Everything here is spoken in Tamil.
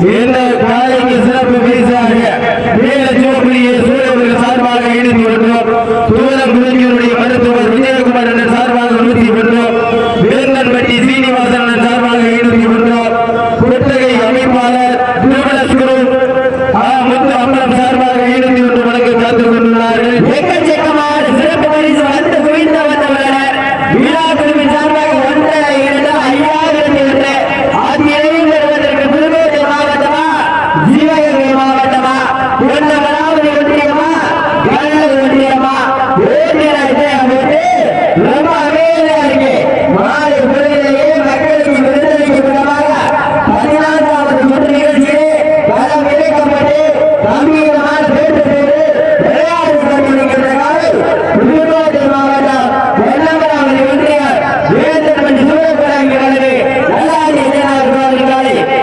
இந்த காலைக்கு சிறப்பு பரிசாக வீர சோப்பிலியை சூழல்கள் சார்பாக இணைந்து கொண்டோம் தூரம் குருஞ்சியருடைய மருத்துவர் விஜயகுமார் என்ற சார்பாக நிறுத்தி கொண்டோம் வேந்தன்பட்டி சீனிவாசன்